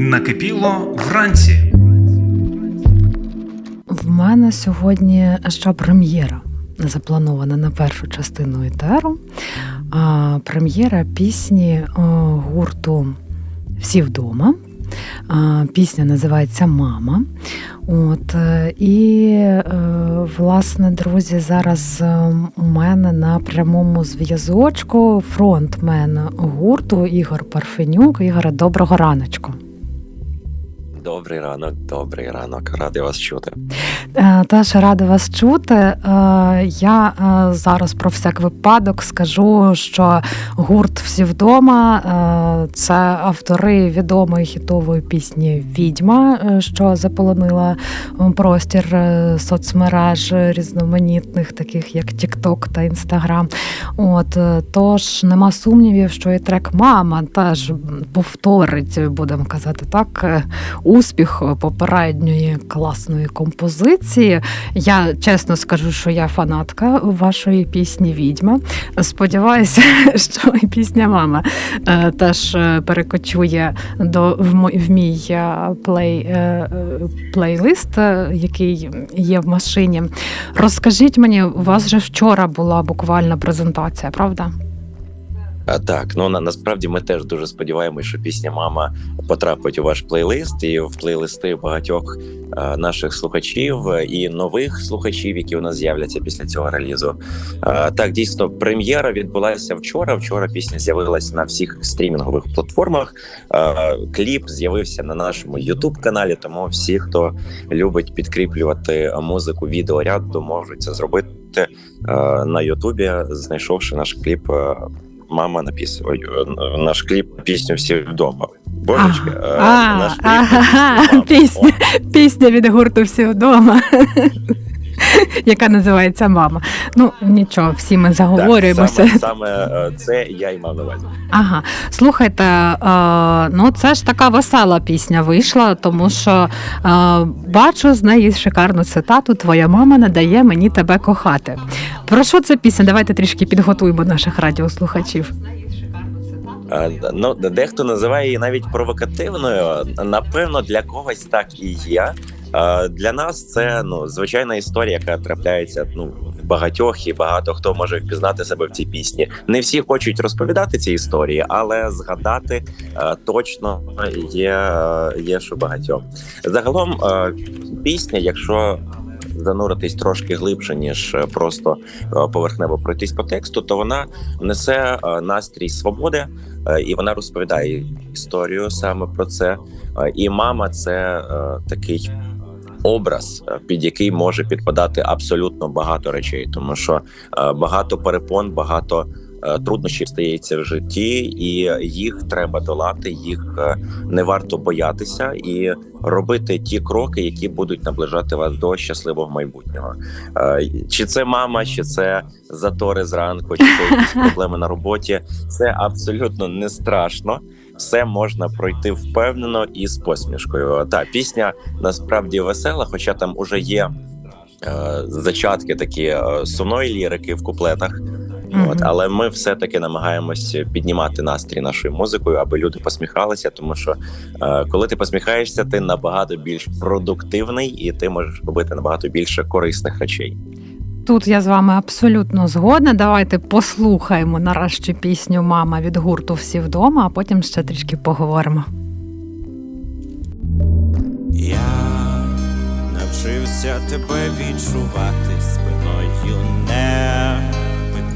Накипіло вранці. В мене сьогодні ще прем'єра запланована на першу частину етеру. А, прем'єра пісні гурту Всі вдома. Пісня називається Мама. От, е, і, е, власне, друзі, зараз е, у мене на прямому зв'язочку фронтмен гурту Ігор Парфенюк. Ігоре, доброго раночку. Добрий ранок, добрий ранок. Радий вас чути. Е, Теж рада вас чути. Е, Я е, зараз про всяк випадок скажу, що гурт всі вдома це автори відомої хітової пісні Відьма, що заполонила простір соцмереж різноманітних, таких як TikTok та Instagram. От тож нема сумнівів, що і трек Мама теж повторить, будемо казати так, е, успіх попередньої класної композиції. Я чесно скажу, що я фанатка вашої пісні Відьма. Сподіваюся, що і пісня Мама е, теж е, перекочує до в мій е, плей, плейлист, який є в машині. Розкажіть мені, у вас же вчора була буквально презентація, правда? Так, ну на, насправді ми теж дуже сподіваємося, що пісня Мама потрапить у ваш плейлист і в плейлисти багатьох е, наших слухачів е, і нових слухачів, які у нас з'являться після цього релізу. Е, так, дійсно, прем'єра відбулася вчора. Вчора пісня з'явилась на всіх стрімінгових платформах. Е, кліп з'явився на нашому youtube каналі. Тому всі, хто любить підкріплювати музику відеоряду, можуть це зробити е, на Ютубі, знайшовши наш кліп. Мама написала ой, наш кліп пісню всі вдома. Божечки, е, А, наш кліп ага, «Мама». пісня. Від гурту всі вдома. Яка називається Мама. Ну нічого, всі ми Так, заговорюємося. саме, саме е, це я й мав на увазі. Ага, слухайте, е, ну це ж така весела пісня вийшла, тому що е, бачу з неї шикарну цитату: Твоя мама не дає мені тебе кохати. Про що це пісня? Давайте трішки підготуємо наших радіослухачів. Ну, дехто називає її навіть провокативною. Напевно, для когось так і є. Е, Для нас це ну звичайна історія, яка трапляється ну в багатьох, і багато хто може впізнати себе в цій пісні. Не всі хочуть розповідати ці історії, але згадати е, точно є, е, є що багатьом. Загалом пісня, якщо зануритись трошки глибше ніж просто поверхнево пройтись по тексту, то вона несе настрій свободи, і вона розповідає історію саме про це. І мама це такий. Образ, е, під який може підпадати абсолютно багато речей, тому що е, багато перепон, багато е, труднощів стається в житті, і їх треба долати. Їх е, не варто боятися і робити ті кроки, які будуть наближати вас до щасливого майбутнього. Е, Чи це мама, чи це затори зранку, чи це якісь проблеми на роботі. Це абсолютно не страшно. Все можна пройти впевнено і з посмішкою. Та пісня насправді весела, хоча там уже є е, зачатки такі е, сумної лірики в куплетах. Мгм. От, але ми все-таки намагаємось піднімати настрій нашою музикою, аби люди посміхалися. Тому що е, коли ти посміхаєшся, ти набагато більш продуктивний і ти можеш робити набагато більше корисних речей. Тут я з вами абсолютно згодна. Давайте послухаємо нарешті пісню Мама від гурту Всі вдома, а потім ще трішки поговоримо. Я навчився тебе відчувати спиною. Не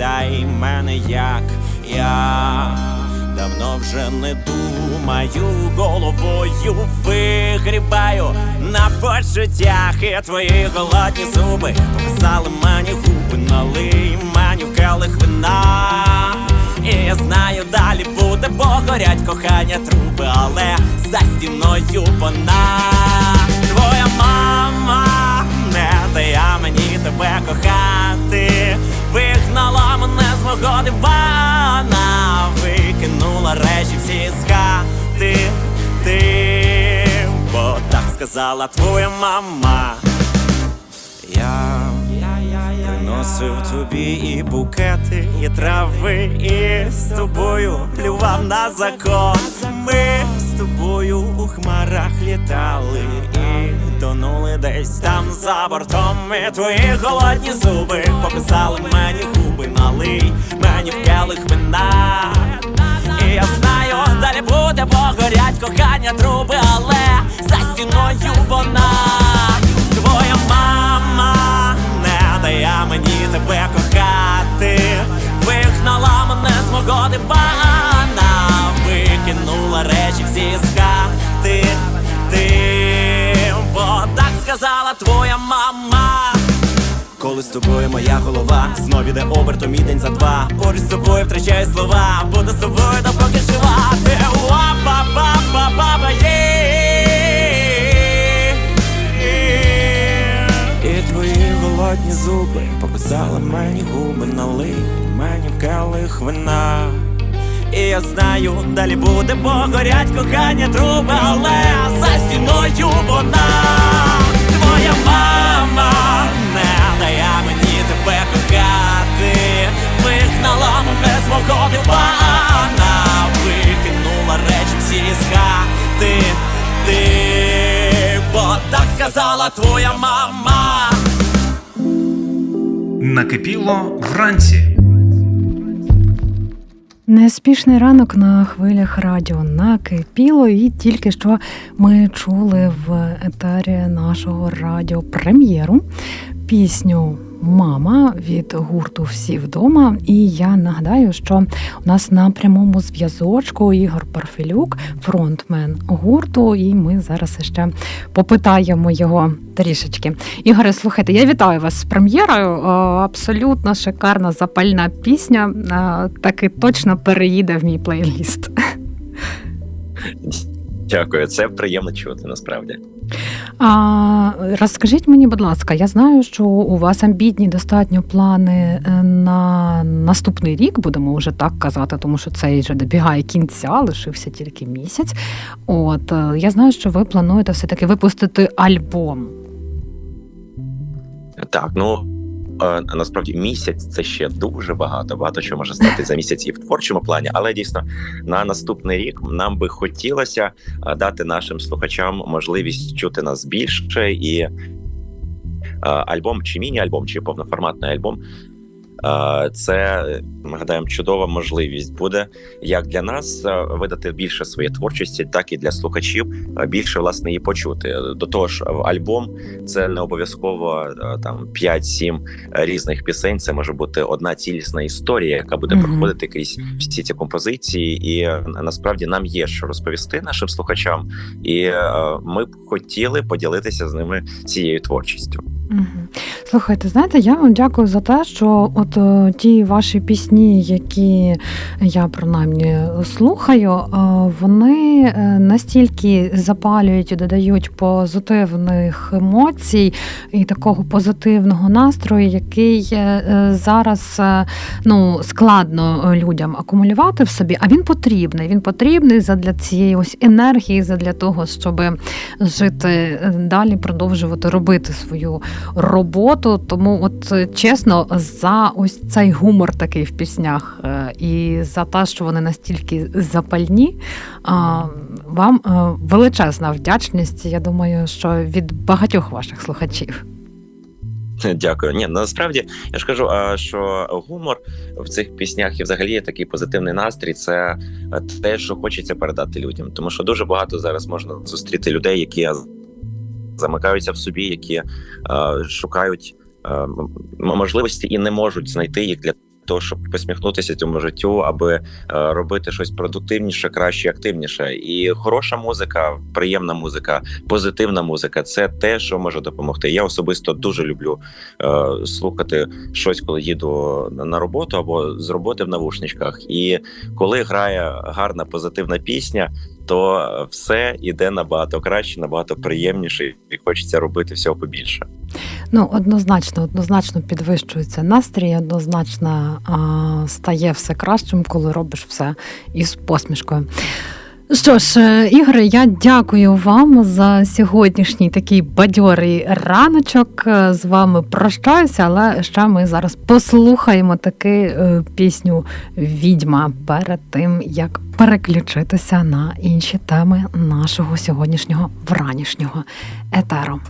питай мене, як я. Давно вже не думаю, головою вигрібаю. На почуттях і твої голодні зуби показали мені губи, налий мені в келих вина. І я знаю, далі буде, бо горять кохання труби, але за стіною вона. Твоя мама тебе кохати, вигнала мене з мого дивана, викинула речі всі з хати, ти, бо так сказала твоя мама. Я приносив тобі і букети, і трави, і з тобою плював на закон. Ми з тобою у хмарах літали тонули десь там за бортом. І твої голодні зуби показали мені губи, малий, мені в келих вина. І я знаю, далі буде, бо горять кохання труби, але за стіною вона, твоя мама з тобою моя голова. Знов іде обертом і день за два. Поруч з тобою втрачаю слова. Буду з тобою допоки жива. Ти па па па па па І твої голодні зуби Показали мені губи налий Мені в келих вина. І я знаю, далі буде, бо горять кохання труби, але за стіною вона, твоя мама дає мені тебе кохати, вигнала мене з мого дивана, викинула речі всі з хати, ти, бо так сказала твоя мама. Накипіло вранці. Неспішний ранок на хвилях радіо накипіло, і тільки що ми чули в етері нашого радіо прем'єру пісню Мама від гурту Всі вдома. І я нагадаю, що у нас на прямому зв'язочку Ігор Парфелюк, фронтмен гурту, і ми зараз ще попитаємо його трішечки. Ігоре, слухайте, я вітаю вас з прем'єрою. Е, Абсолютно шикарна запальна пісня. Е, Таки точно переїде в мій плейліст. Дякую, це приємно чути насправді. А розкажіть мені, будь ласка, я знаю, що у вас амбітні достатньо плани е, на наступний рік, будемо вже так казати, тому що цей вже добігає кінця, лишився тільки місяць. От е, я знаю, що ви плануєте все таки випустити альбом. Так, ну насправді місяць це ще дуже багато. Багато чого може стати за місяць і в творчому плані, але дійсно на наступний рік нам би хотілося е, дати нашим слухачам можливість чути нас більше і е, альбом, чи міні-альбом, чи повноформатний альбом. Це ми гадаємо чудова можливість буде як для нас видати більше своєї творчості, так і для слухачів більше власне її почути. До того ж, в альбом це не обов'язково там 5-7 різних пісень. Це може бути одна цілісна історія, яка буде Мгм. проходити крізь всі ці композиції. І насправді нам є що розповісти нашим слухачам, і ми б хотіли поділитися з ними цією творчістю. Слухайте, знаєте, я вам дякую за те, що от е, ті ваші пісні, які я принаймні слухаю, е, вони е, настільки запалюють і додають позитивних емоцій і такого позитивного настрою, який зараз ну, складно людям акумулювати в собі, а він потрібний. Він потрібний задля цієї ось енергії, задля того, щоб жити далі, продовжувати робити свою роботу. Тому, от е, чесно, за ось цей гумор такий в піснях е, і за те, що вони настільки запальні, вам е, величезна вдячність. Я думаю, що від багатьох ваших слухачів. Дякую. Ні, насправді я ж кажу, що гумор в цих піснях і взагалі такий позитивний настрій. Це те, що хочеться передати людям. Тому що дуже багато зараз можна зустріти людей, які замикаються в собі, які е, шукають е, можливості і не можуть знайти їх для того, щоб посміхнутися цьому життю, аби е, робити щось продуктивніше, краще, активніше. І хороша музика, приємна музика, позитивна музика це те, що може допомогти. Я особисто дуже люблю е, слухати щось, коли їду на роботу або з роботи в навушничках. І коли грає гарна позитивна пісня, то все іде набагато краще, набагато приємніше, і хочеться робити всього побільше. Ну, однозначно, однозначно підвищується настрій, однозначно а, стає все кращим, коли робиш все із посмішкою. Що ж, е, Ігоре, я дякую вам за сьогоднішній такий бадьорий раночок. Е, З вами прощаюся, але ще ми зараз послухаємо таки е, пісню Відьма перед тим, як переключитися на інші теми нашого сьогоднішнього вранішнього етеру.